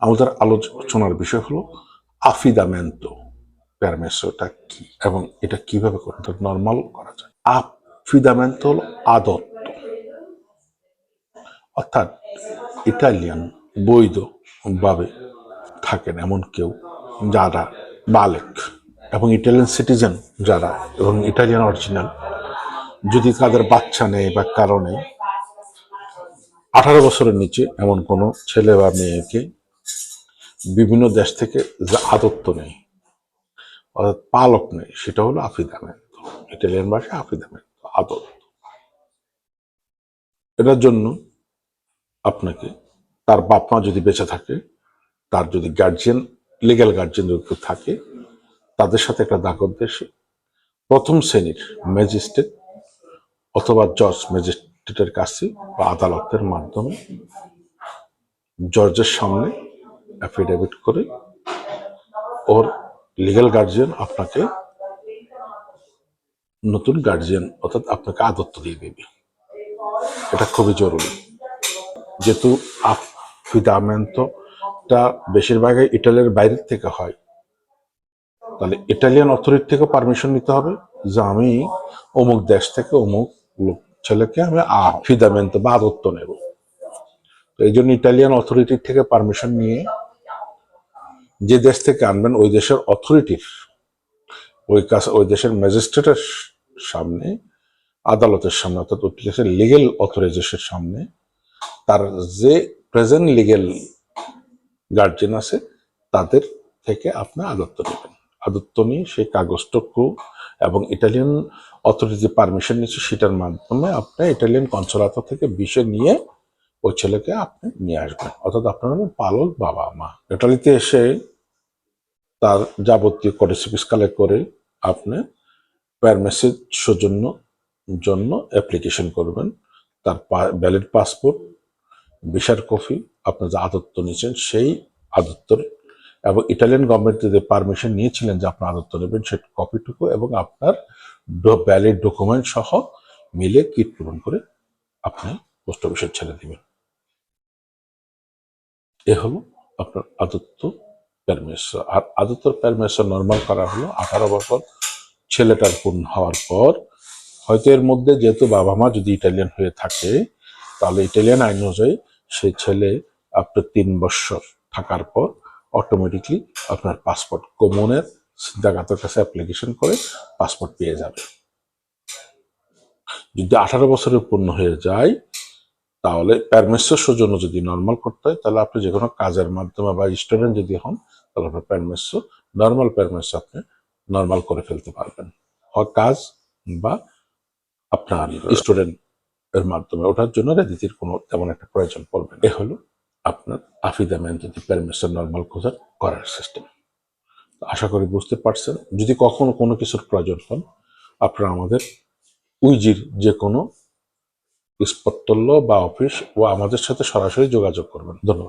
আমাদের আলোচনার বিষয় হলো আফিদামেন্টো প্যারমেসোটা কি? এবং এটা কীভাবে করতে নর্মাল করা যায়। আফিদামেন্টো হলো আদত্ত। অর্থাৎ ইটালিয়ান বৈধ ভাবে থাকেন এমন কেউ যারা বালেক এবং ইটালিয়ান সিটিজেন যারা এবং ইটালিয়ান অরিজিনাল। যদি তাদের বাচ্চা নেই বা কারণে আঠারো বছরের নিচে এমন কোনো ছেলে বা মেয়েকে বিভিন্ন দেশ থেকে যে আদত্ত নেই, অর্থাৎ পালক নেই, সেটা হলো আফিদামেন্ট ইটালিয়ান ভাষায় আফিদামেন্ট আদত্ত। এটার জন্য আপনাকে, তার বাপ মা যদি বেঁচে থাকে, তার যদি গার্জিয়ান লিগ্যাল গার্জিয়ান যদি থাকে, তাদের সাথে একটা দাগত দেশে প্রথম শ্রেণির ম্যাজিস্ট্রেট অথবা জজ ম্যাজিস্ট্রেটের কাছে বা আদালতের মাধ্যমে জজের সামনে অ্যাফিডেভিট করে ওর লিগ্যাল গার্জিয়ান আপনাকে নতুন গার্জিয়ান অর্থাৎ আপনাকে আদত্ত দিয়ে দেবে। এটা খুবই জরুরি। যেহেতু আফিদামেন্টটা বেশিরভাগই ইটালির বাইরের থেকে হয়। তাহলে ইটালিয়ান অথরিটি থেকে পারমিশন নিতে হবে যে আমি অমুক দেশ থেকে অমুক লোক, ছেলেকে আমি আফিদামেন্ট বা আদত্ত নেব। তো এই জন্য ইটালিয়ান অথরিটির থেকে পারমিশন নিয়ে যে দেশ থেকে আনবেন, ওই দেশের অথরিটির ওই কাছে ওই দেশের ম্যাজিস্ট্রেটের সামনে, আদালতের সামনে, অর্থাৎ ওই দেশের লিগেল অথরাইজেশনের সামনে, তার যে প্রেজেন্ট লিগেল গার্জেন আছে, তাদের থেকে আপনি আদত্ত নেবেন। আদত্ত নিয়ে সেই কাগজটুকু এবং ইটালিয়ান অথরিটি পারমিশন নিচ্ছে সেটার মাধ্যমে আপনি ইটালিয়ান কনসুলাত থেকে বিষয় নিয়ে ওই ছেলেকে আপনি নিয়ে আসবেন। অর্থাৎ আপনার পালক বাবা মা ইটালিতে এসে তার যাবতীয় করেসিপিস কালেক্ট করে আপনি প্যারমেসের সৌজন্য জন্য অ্যাপ্লিকেশন করবেন। তার ভ্যালিড পাসপোর্ট ভিসার কপি আপনি যে আদত্ত নিয়েছেন সেই আদত্তর এবং ইটালিয়ান গভর্নমেন্ট যে পারমিশন নিয়েছিলেন যে আপনার আদত্ত নেবেন সেই কপিটুকু এবং আপনার ভ্যালিড ডকুমেন্ট সহ মিলে কিট পূরণ করে আপনি পোস্ট অফিসে ছেড়ে দিবেন। এ হলো আপনার আদত্ত প্যারমেসর আর আদত্তর প্যারমেসর নর্মাল করা হলো। আঠারো বছর ছেলেটার পূর্ণ হওয়ার পর, হয়তো এর মধ্যে যেহেতু বাবা মা যদি ইটালিয়ান হয়ে থাকে, তাহলে ইটালিয়ান আইন অনুযায়ী সেই ছেলে আপনার তিন বছর থাকার পর অটোমেটিকলি আপনার পাসপোর্ট কমনের জায়গাতের কাছে অ্যাপ্লিকেশন করে পাসপোর্ট পেয়ে যাবে। যদি আঠারো বছরের পূর্ণ হয়ে যায়, তাহলে প্যারমেসর সৌজন্য যদি নর্মাল করতে হয়, তাহলে আপনি যে কোনো কাজের মাধ্যমে বা স্টুডেন্ট যদি হন তাহলে আপনার প্যারমেসর নর্মাল প্যারমেসর আপনি নর্মাল করে ফেলতে পারবেন। হয় কাজ বা আপনার স্টুডেন্ট এর মাধ্যমে ওঠার জন্য রেদিতির কোনো তেমন একটা প্রয়োজন পড়বে এ হলো আপনার আফিদামেন যদি প্যারমেসর নর্মাল খোঁজার করার সিস্টেম আশা করি বুঝতে পারছেন। যদি কখনো কোনো কিছুর প্রয়োজন হন আপনারা আমাদের উইজির যে কোনো স্পত্তল্য বা অফিস ও আমাদের সাথে সরাসরি যোগাযোগ করবেন। ধন্যবাদ।